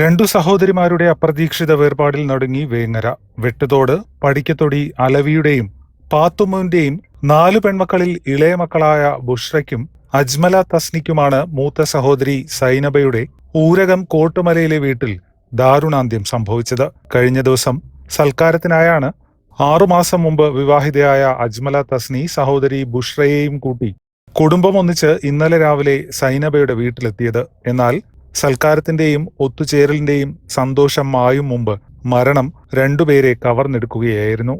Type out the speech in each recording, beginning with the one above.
രണ്ടു സഹോദരിമാരുടെ അപ്രതീക്ഷിത വേർപാടിൽ നടുങ്ങി വേങ്ങര. വെട്ടുതോട് പടിക്കത്തൊടി അലവിയുടെയും പാത്തുമ്മുവിന്റെയും നാലു പെൺമക്കളിൽ ഇളയ മക്കളായ ബുഷ്രയ്ക്കും അജ്മല തസ്നിക്കുമാണ് മൂത്ത സഹോദരി സൈനബയുടെ ഊരകം കോട്ടുമലയിലെ വീട്ടിൽ ദാരുണാന്ത്യം സംഭവിച്ചത്. കഴിഞ്ഞ ദിവസം സൽക്കാരത്തിനായാണ് ആറുമാസം മുമ്പ് വിവാഹിതയായ അജ്മല തസ്നി സഹോദരി ബുഷ്രയെയും കൂട്ടി കുടുംബം ഒന്നിച്ച് ഇന്നലെ രാവിലെ സൈനബയുടെ വീട്ടിലെത്തിയത്. എന്നാൽ സൽക്കാരത്തിന്റെയും ഒത്തുചേരലിന്റെയും സന്തോഷം മായും മുമ്പ് മരണം രണ്ടുപേരെ കവർന്നെടുക്കുകയായിരുന്നു.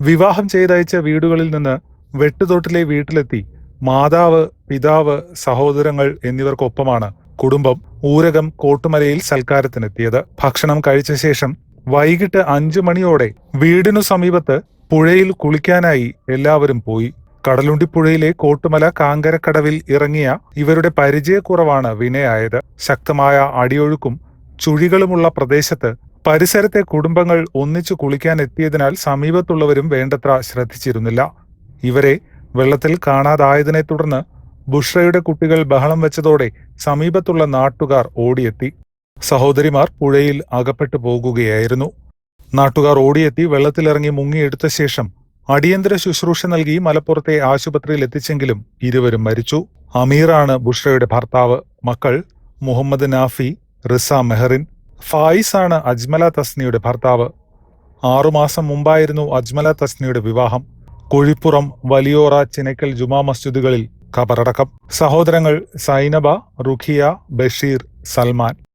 വിവാഹം ചെയ്തയച്ച വീടുകളിൽ നിന്ന് വെട്ടുതോട്ടിലെ വീട്ടിലെത്തി മാതാവ് പിതാവ് സഹോദരങ്ങൾ എന്നിവർക്കൊപ്പമാണ് കുടുംബം ഊരകം കോട്ടുമലയിൽ സൽക്കാരത്തിനെത്തിയത്. ഭക്ഷണം കഴിച്ച ശേഷം വൈകിട്ട് അഞ്ചു മണിയോടെ വീടിനു സമീപത്ത് പുഴയിൽ കുളിക്കാനായി എല്ലാവരും പോയി. കടലുണ്ടിപ്പുഴയിലെ കോട്ടുമല കാങ്കരക്കടവിൽ ഇറങ്ങിയ ഇവരുടെ പരിചയക്കുറവാണ് വിനയായത്. ശക്തമായ അടിയൊഴുക്കും ചുഴികളുമുള്ള പ്രദേശത്ത് പരിസരത്തെ കുടുംബങ്ങൾ ഒന്നിച്ചു കുളിക്കാൻ എത്തിയതിനാൽ സമീപത്തുള്ളവരും വേണ്ടത്ര ശ്രദ്ധിച്ചിരുന്നില്ല. ഇവരെ വെള്ളത്തിൽ കാണാതായതിനെ തുടർന്ന് ബുഷ്രയുടെ കുട്ടികൾ ബഹളം വെച്ചതോടെ സമീപത്തുള്ള നാട്ടുകാർ ഓടിയെത്തി. സഹോദരിമാർ പുഴയിൽ അകപ്പെട്ടു പോകുകയായിരുന്നു. നാട്ടുകാർ ഓടിയെത്തി വെള്ളത്തിലിറങ്ങി മുങ്ങിയെടുത്ത ശേഷം അടിയന്തര ശുശ്രൂഷ നൽകി മലപ്പുറത്തെ ആശുപത്രിയിൽ എത്തിച്ചെങ്കിലും ഇരുവരും മരിച്ചു. അമീറാണ് ബുഷ്രയുടെ ഭർത്താവ് മക്കൾ മുഹമ്മദ് നാഫി റിസ മെഹറിൻ ഫായിസ് ആണ് അജ്മല തസ്നിയുടെ ഭർത്താവ്. ആറുമാസം മുമ്പായിരുന്നു അജ്മല തസ്നിയുടെ വിവാഹം. കുഴിപ്പുറം വലിയോറ ചിനക്കൽ ജുമാ മസ്ജിദുകളിൽ ഖബറടക്കം. സഹോദരങ്ങൾ സൈനബ റുഖിയ ബഷീർ സൽമാൻ.